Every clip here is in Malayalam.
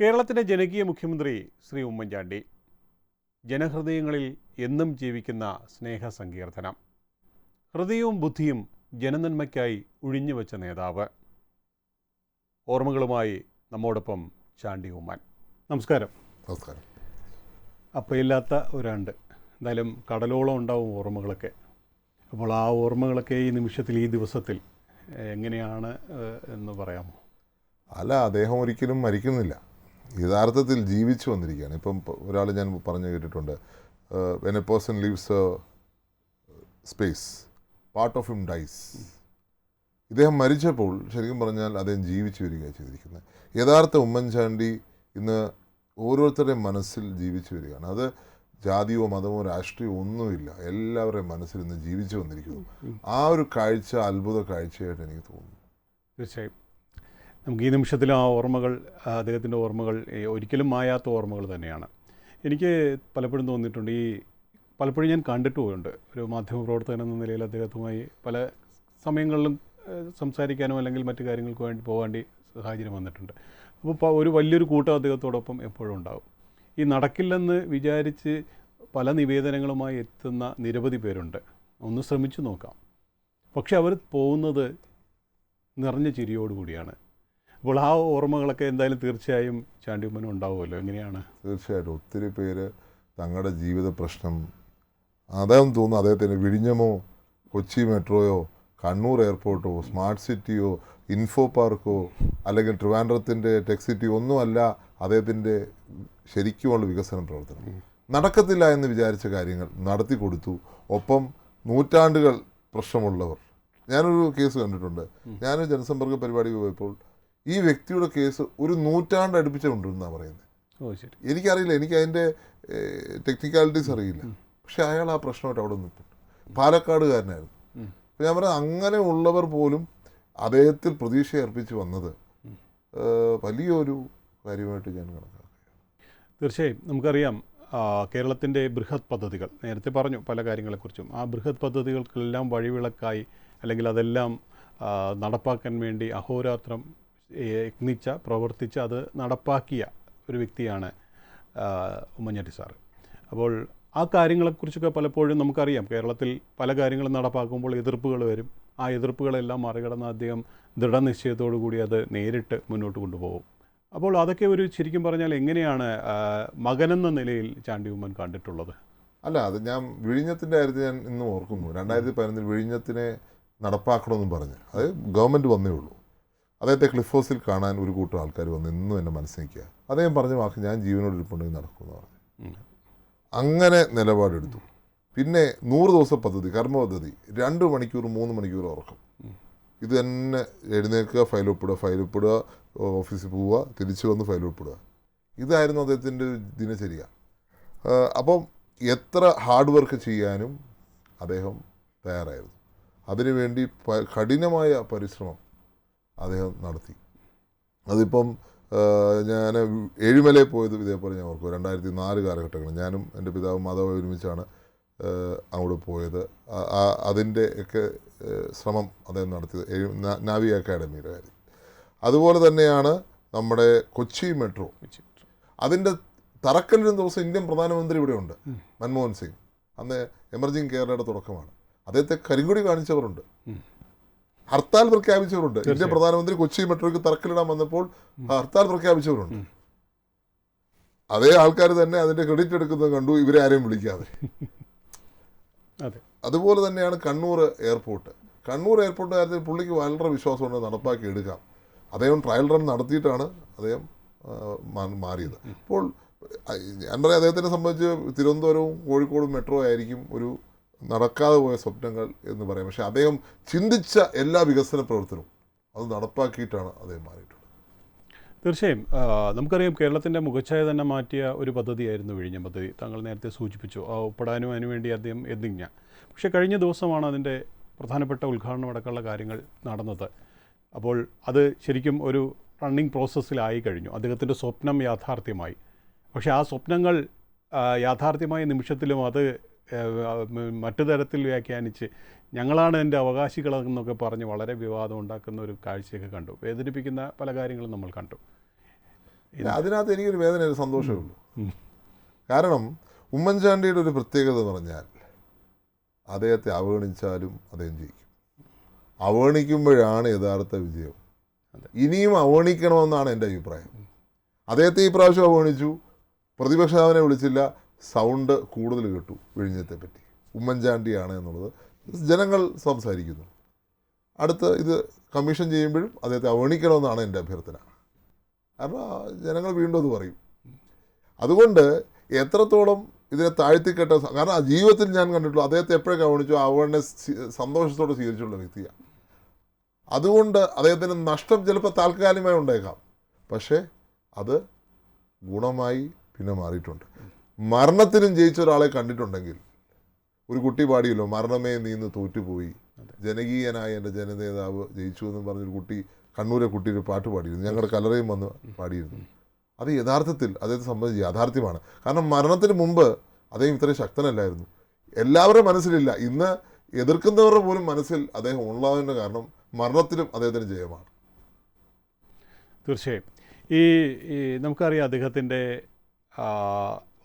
കേരളത്തിന്റെ ജനകീയ മുഖ്യമന്ത്രി ശ്രീ ഉമ്മൻചാണ്ടി. ജനഹൃദയങ്ങളിൽ എന്നും ജീവിക്കുന്ന സ്നേഹ സ്നേഹസങ്കീർത്തനം. ഹൃദയവും ബുദ്ധിയും ജനനന്മയ്ക്കായി ഒഴിഞ്ഞുവെച്ച നേതാവ്. ഓർമ്മകളുമായി നമ്മോടൊപ്പം ചാണ്ടി ഉമ്മൻ. നമസ്കാരം. നമസ്കാരം. അപ്പയില്ലാത്ത ഒരാണ്ട്. എന്തായാലും കടലോളം ഉണ്ടാവും ഓർമ്മകളൊക്കെ. അപ്പോൾ ആ ഓർമ്മകളൊക്കെ ഈ നിമിഷത്തിൽ ഈ ദിവസത്തിൽ എങ്ങനെയാണ് എന്ന് പറയാമോ? അല്ല അദ്ദേഹം ഒരിക്കലും മരിക്കുന്നില്ല. യഥാർത്ഥത്തിൽ ജീവിച്ചു വന്നിരിക്കുകയാണ്. ഇപ്പം ഒരാൾ ഞാൻ പറഞ്ഞു കേട്ടിട്ടുണ്ട് when a person leaves space part of him dies ഇദ്ദേഹം മരിച്ചപ്പോൾ ശരിക്കും പറഞ്ഞാൽ അദ്ദേഹം ജീവിച്ചു വരികയാണ് ചെയ്തിരിക്കുന്നത്. യഥാർത്ഥ ഉമ്മൻചാണ്ടി ഇന്ന് ഓരോരുത്തരുടെയും മനസ്സിൽ ജീവിച്ചു വരികയാണ്. അത് ജാതിയോ മതമോ രാഷ്ട്രീയമോ ഒന്നുമില്ല. എല്ലാവരുടെയും മനസ്സിൽ ഇന്ന് ജീവിച്ചു വന്നിരിക്കുന്നു. ആ ഒരു കാഴ്ച അത്ഭുത കാഴ്ചയായിട്ട് എനിക്ക് തോന്നുന്നു. തീർച്ചയായും. നമുക്ക് ഈ നിമിഷത്തിൽ ആ ഓർമ്മകൾ അദ്ദേഹത്തിന്റെ ഓർമ്മകൾ ഒരിക്കലും മായാത്ത ഓർമ്മകൾ തന്നെയാണ്. എനിക്ക് പലപ്പോഴും തോന്നിയിട്ടുണ്ട് ഈ പലപ്പോഴും ഞാൻ കണ്ടിട്ട് പോയിട്ടുണ്ട്. ഒരു മാധ്യമപ്രവർത്തകൻ എന്ന നിലയിൽ അദ്ദേഹത്തുമായി പല സമയങ്ങളിലും സംസാരിക്കാനോ അല്ലെങ്കിൽ മറ്റു കാര്യങ്ങൾക്ക് വേണ്ടി പോകേണ്ടി സാഹചര്യം വന്നിട്ടുണ്ട്. അപ്പോൾ ഒരു വലിയൊരു കൂട്ടം അദ്ദേഹത്തോടൊപ്പം എപ്പോഴും ഉണ്ടാകും ഈ നടക്കില്ലെന്ന് വിചാരിച്ച് പല നിവേദനങ്ങളുമായി എത്തുന്ന നിരവധി പേരുണ്ട്. ഒന്ന് ശ്രമിച്ചു നോക്കാം. പക്ഷെ അവർ പോകുന്നത് നിറഞ്ഞ ചിരിയോടുകൂടിയാണ്. അപ്പോൾ ആ ഓർമ്മകളൊക്കെ എന്തായാലും തീർച്ചയായും ചാണ്ടിയമ്മനും ഉണ്ടാവുമല്ലോ? എങ്ങനെയാണ്? തീർച്ചയായിട്ടും. ഒത്തിരി പേര് തങ്ങളുടെ ജീവിത പ്രശ്നം അദ്ദേഹം തോന്നുന്നു അദ്ദേഹത്തിന് വിഴിഞ്ഞമോ കൊച്ചി മെട്രോയോ കണ്ണൂർ എയർപോർട്ടോ സ്മാർട്ട് സിറ്റിയോ ഇൻഫോ പാർക്കോ അല്ലെങ്കിൽ ട്രിവാൻഡ്രത്തിന്റെ ടെക് സിറ്റിയോ ഒന്നുമല്ല അദ്ദേഹത്തിന്റെ ശരിക്കുമുള്ള വികസന പ്രവർത്തനം. നടക്കത്തില്ല എന്ന് വിചാരിച്ച കാര്യങ്ങൾ നടത്തി കൊടുത്തു. ഒപ്പം നൂറ്റാണ്ടുകൾ പ്രശ്നമുള്ളവർ. ഞാനൊരു കേസ് കണ്ടിട്ടുണ്ട്. ഞാൻ ജനസമ്പർക്ക പരിപാടിക്ക് പോയപ്പോൾ ഈ വ്യക്തിയുടെ കേസ് ഒരു നൂറ്റാണ്ട് അടുപ്പിച്ചുകൊണ്ടിരുന്നാണ് പറയുന്നത് ഓ ശരി. എനിക്കറിയില്ല എനിക്ക് അതിന്റെ ടെക്നിക്കാലിറ്റീസ് അറിയില്ല. പക്ഷെ അയാൾ ആ പ്രശ്നമായിട്ട് അവിടെ നിൽപ്പുണ്ട്. പാലക്കാടുകാരനായിരുന്നു. അപ്പം ഞാൻ പറഞ്ഞത് അങ്ങനെ ഉള്ളവർ പോലും അദ്ദേഹത്തിൽ പ്രതീക്ഷ അർപ്പിച്ച് വന്നത് വലിയൊരു കാര്യമായിട്ട് ഞാൻ കണക്കാക്കുകയാണ്. തീർച്ചയായും നമുക്കറിയാം കേരളത്തിന്റെ ബൃഹത് പദ്ധതികൾ നേരത്തെ പറഞ്ഞു പല കാര്യങ്ങളെക്കുറിച്ചും ആ ബൃഹത് പദ്ധതികൾക്കെല്ലാം വഴിവിളക്കായി അല്ലെങ്കിൽ അതെല്ലാം നടപ്പാക്കാൻ വേണ്ടി അഹോരാത്രം യത്നിച്ച പ്രവർത്തിച്ച് അത് നടപ്പാക്കിയ ഒരു വ്യക്തിയാണ് ഉമ്മൻചാണ്ടി സാറ്. അപ്പോൾ ആ കാര്യങ്ങളെക്കുറിച്ചൊക്കെ പലപ്പോഴും നമുക്കറിയാം. കേരളത്തിൽ പല കാര്യങ്ങളും നടപ്പാക്കുമ്പോൾ എതിർപ്പുകൾ വരും. ആ എതിർപ്പുകളെല്ലാം മറികടന്ന് അദ്ദേഹം ദൃഢനിശ്ചയത്തോടു കൂടി അത് നേരിട്ട് മുന്നോട്ട് കൊണ്ടുപോകും. അപ്പോൾ അതൊക്കെ ഒരു ശരിക്കും പറഞ്ഞാൽ എങ്ങനെയാണ് മകനെന്ന നിലയിൽ ചാണ്ടി ഉമ്മൻ കണ്ടിട്ടുള്ളത്? അല്ല അത് ഞാൻ വിഴിഞ്ഞത്തിന്റെ കാര്യത്തിൽ ഞാൻ ഇന്നും ഓർക്കുന്നു. രണ്ടായിരത്തി പതിനൊന്നിൽ വിഴിഞ്ഞത്തിനെ നടപ്പാക്കണമെന്നും പറഞ്ഞ്. അത് ഗവൺമെന്റ് വന്നേ ഉള്ളൂ. അദ്ദേഹത്തെ ക്ലിഫ് ഹൗസിൽ കാണാൻ ഒരു കൂട്ടം ആൾക്കാർ വന്ന് ഇന്നും എന്റെ മനസ്സിൽ നിൽക്കുക അദ്ദേഹം പറഞ്ഞ വാക്ക് ഞാൻ ജീവനോട് ഇരിപ്പുണ്ടെങ്കിൽ നടക്കുമെന്ന് പറഞ്ഞു. അങ്ങനെ നിലപാടെടുത്തു. പിന്നെ നൂറ് ദിവസ പദ്ധതി കർമ്മ പദ്ധതി രണ്ട് മണിക്കൂർ മൂന്ന് മണിക്കൂർ ഉറക്കം. ഇത് തന്നെ എഴുന്നേൽക്കുക ഫയൽ ഒപ്പിടുക ഫയൽ ഒപ്പിടുക ഓഫീസിൽ പോവുക തിരിച്ചു വന്ന് ഫയൽ ഒപ്പിടുക. ഇതായിരുന്നു അദ്ദേഹത്തിന്റെ ദിനചര്യ. അപ്പം എത്ര ഹാർഡ് വർക്ക് ചെയ്യാനും അദ്ദേഹം തയ്യാറായിരുന്നു. അതിനുവേണ്ടി കഠിനമായ പരിശ്രമം അദ്ദേഹം നടത്തി. അതിപ്പം ഞാൻ ഏഴുമലയിൽ പോയത് ഇതേപോലെ ഞാൻ ഓർക്കും. രണ്ടായിരത്തി നാല് കാലഘട്ടങ്ങളിൽ ഞാനും എന്റെ പിതാവും മാതാവും ഒരുമിച്ചാണ് അങ്ങോട്ട് അവിടെ പോയത് അതിന്റെ ഒക്കെ ശ്രമം അദ്ദേഹം നടത്തിയത്. നാവി അക്കാഡമിയുടെ കാര്യം അതുപോലെ തന്നെയാണ് നമ്മുടെ കൊച്ചി മെട്രോ. അതിന്റെ തറക്കല്ലിന് ദിവസം ഇന്ത്യൻ പ്രധാനമന്ത്രി ഇവിടെ ഉണ്ട് മൻമോഹൻ സിംഗ്. അന്ന് എമർജിങ് കേരളയുടെ തുടക്കമാണ്. അദ്ദേഹത്തെ കരിങ്കൊടി കാണിച്ചവരുണ്ട്. ഹർത്താൽ പ്രഖ്യാപിച്ചവരുണ്ട്. ഇന്ത്യൻ പ്രധാനമന്ത്രി കൊച്ചി മെട്രോയ്ക്ക് തറക്കല്ലിടാൻ വന്നപ്പോൾ ഹർത്താൽ പ്രഖ്യാപിച്ചവരുണ്ട്. അതേ ആൾക്കാർ തന്നെ അതിന്റെ ക്രെഡിറ്റ് എടുക്കുന്നത് കണ്ടു ഇവരെ ആരെയും വിളിക്കാതെ. അതെ. അതുപോലെ തന്നെയാണ് കണ്ണൂർ എയർപോർട്ട്. കണ്ണൂർ എയർപോർട്ട് കാര്യത്തിൽ പുള്ളിക്ക് വളരെ വിശ്വാസമുണ്ട് നടപ്പാക്കി എടുക്കാം. അദ്ദേഹം ട്രയൽ റൺ നടത്തിയിട്ടാണ് അദ്ദേഹം മാറിയത്. അപ്പോൾ ഞാൻ പറയാം അദ്ദേഹത്തിനെ സംബന്ധിച്ച് തിരുവനന്തപുരവും കോഴിക്കോടും മെട്രോ ആയിരിക്കും ഒരു നടക്കാതെ പോയ സ്വപ്നങ്ങൾ എന്ന് പറയാം. പക്ഷേ അദ്ദേഹം ചിന്തിച്ച എല്ലാ വികസന പ്രവർത്തനവും അത് നടപ്പാക്കിയിട്ടാണ് അദ്ദേഹം മാറിയിട്ടുള്ളത്. തീർച്ചയായും. നമുക്കറിയാം കേരളത്തിന്റെ മുഖച്ഛായ തന്നെ മാറ്റിയ ഒരു പദ്ധതിയായിരുന്നു വിഴിഞ്ഞ പദ്ധതി. താങ്കൾ നേരത്തെ സൂചിപ്പിച്ചു ഒപ്പിടാനും അതിനുവേണ്ടി അദ്ദേഹം എത്തിഞ്ഞ പക്ഷേ കഴിഞ്ഞ ദിവസമാണ് അതിന്റെ പ്രധാനപ്പെട്ട ഉദ്ഘാടനം അടക്കമുള്ള കാര്യങ്ങൾ നടന്നത്. അപ്പോൾ അത് ശരിക്കും ഒരു റണ്ണിങ് പ്രോസസ്സിലായി കഴിഞ്ഞു. അദ്ദേഹത്തിന്റെ സ്വപ്നം യാഥാർത്ഥ്യമായി. പക്ഷേ ആ സ്വപ്നങ്ങൾ യാഥാർത്ഥ്യമായ നിമിഷത്തിലും അത് മറ്റു തരത്തിൽ വ്യാഖ്യാനിച്ച് ഞങ്ങളാണ് എന്റെ അവകാശികളെന്നൊക്കെ പറഞ്ഞ് വളരെ വിവാദം ഉണ്ടാക്കുന്ന ഒരു കാഴ്ചയൊക്കെ കണ്ടു. വേദനിപ്പിക്കുന്ന പല കാര്യങ്ങളും നമ്മൾ കണ്ടു. അതിനകത്ത് എനിക്കൊരു വേദന ഒരു സന്തോഷമേ ഉള്ളൂ കാരണം ഉമ്മൻചാണ്ടിയുടെ ഒരു പ്രത്യേകത എന്ന് പറഞ്ഞാൽ അദ്ദേഹത്തെ അവഗണിച്ചാലും അദ്ദേഹം ജയിക്കും. അവഗണിക്കുമ്പോഴാണ് യഥാർത്ഥ വിജയം. ഇനിയും അവഗണിക്കണമെന്നാണ് എന്റെ അഭിപ്രായം. അദ്ദേഹത്തെ ഈ പ്രാവശ്യം അവഗണിച്ചു. പ്രതിപക്ഷ വിളിച്ചില്ല. സൗണ്ട് കൂടുതൽ കേട്ടു വിഴിഞ്ഞത്തെ പറ്റി ഉമ്മൻചാണ്ടിയാണ് എന്നുള്ളത്. ജനങ്ങൾ സംസാരിക്കുന്നു. അടുത്ത് ഇത് കമ്മീഷൻ ചെയ്യുമ്പോഴും അദ്ദേഹത്തെ അവഗണിക്കണമെന്നാണ് എന്റെ അഭ്യർത്ഥന. കാരണം ജനങ്ങൾ വീണ്ടും അത് പറയും. അതുകൊണ്ട് എത്രത്തോളം ഇതിനെ താഴ്ത്തിക്കെട്ട കാരണം ആ ജീവിതത്തിൽ ഞാൻ കണ്ടിട്ടുള്ളൂ അദ്ദേഹത്തെ എപ്പോഴൊക്കെ അവഗണിച്ചു അവനെ സന്തോഷത്തോടെ സ്വീകരിച്ചുള്ള വ്യക്തിയാണ്. അതുകൊണ്ട് അദ്ദേഹത്തിന് നഷ്ടം ചിലപ്പോൾ താൽക്കാലികമായി ഉണ്ടായേക്കാം. പക്ഷേ അത് ഗുണമായി പിന്നെ മാറിയിട്ടുണ്ട്. മരണത്തിനും ജയിച്ച ഒരാളെ കണ്ടിട്ടുണ്ടെങ്കിൽ ഒരു കുട്ടി പാടിയല്ലോ മരണമേ നീന്ന് തോറ്റുപോയി. ജനകീയനായ എന്റെ ജനനേതാവ് ജയിച്ചു എന്ന് പറഞ്ഞൊരു കുട്ടി കണ്ണൂരെ കുട്ടി ഒരു പാട്ട് പാടിയിരുന്നു. ഞങ്ങളുടെ കലറയും വന്ന് പാടിയിരുന്നു. അത് യഥാർത്ഥത്തിൽ അദ്ദേഹത്തെ സംബന്ധിച്ച് യാഥാർത്ഥ്യമാണ്. കാരണം മരണത്തിന് മുമ്പ് അദ്ദേഹം ഇത്രയും ശക്തനല്ലായിരുന്നു. എല്ലാവരുടെ മനസ്സിലില്ല. ഇന്ന് എതിർക്കുന്നവരുടെ പോലും മനസ്സിൽ അദ്ദേഹം ഉള്ളതിന്റെ കാരണം മരണത്തിലും അദ്ദേഹത്തിന് ജയമാണ്. തീർച്ചയായും. ഈ നമുക്കറിയാം അദ്ദേഹത്തിന്റെ